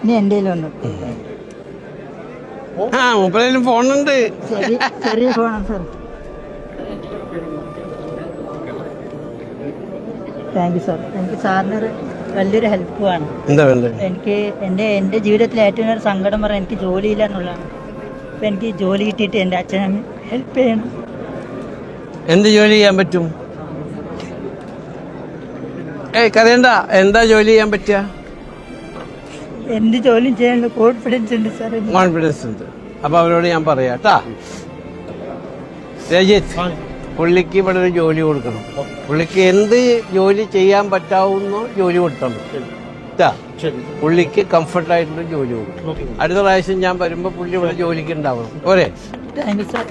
ഇനി എന്റെ ഒന്ന് ആ മൂപ്പരേലും ഫോണുണ്ട്. ചെറിയ ഫോണാണ് സാർ താങ്ക് യു സാർ എനിക്ക് സാറിനൊരു വലിയൊരു ഹെൽപ്പുമാണ് എന്താ വേണ്ടത്? എനിക്ക് എന്റെ എന്റെ ജീവിതത്തിൽ ഏറ്റവും ഒരു സങ്കടം പറയാൻ എനിക്ക് ജോലിയില്ല എന്നുള്ളതാണ്. അപ്പം എനിക്ക് ജോലി കിട്ടിയിട്ട് എന്റെ അച്ഛനും ഹെൽപ്പ് ചെയ്യണം. എന്ത് ജോലി ചെയ്യാൻ പറ്റും? ഏയ് കരയണ്ട. എന്താ ജോലി ചെയ്യാൻ പറ്റുക? എന്ത് ജോലി ചെയ്യാനുള്ള കോൺഫിഡൻസ് ഉണ്ട് സാർ. കോൺഫിഡൻസ് ഉണ്ട്. അപ്പൊ അവരോട് ഞാൻ പറയാം കേട്ടാ രജിത്ത് പുള്ളിക്ക് ഇവിടെ ഒരു ജോലി കൊടുക്കണം. പുള്ളിക്ക് എന്ത് ജോലി ചെയ്യാൻ പറ്റാവുന്ന ജോലി കൊടുക്കണം. പുള്ളിക്ക് കംഫർട്ടായിട്ടുള്ള ജോലി കൊടുക്കണം. അടുത്ത പ്രാവശ്യം ഞാൻ വരുമ്പോ പുള്ളി ഇവിടെ ജോലിക്ക് ഉണ്ടാവണം. പോരെ. സാർ.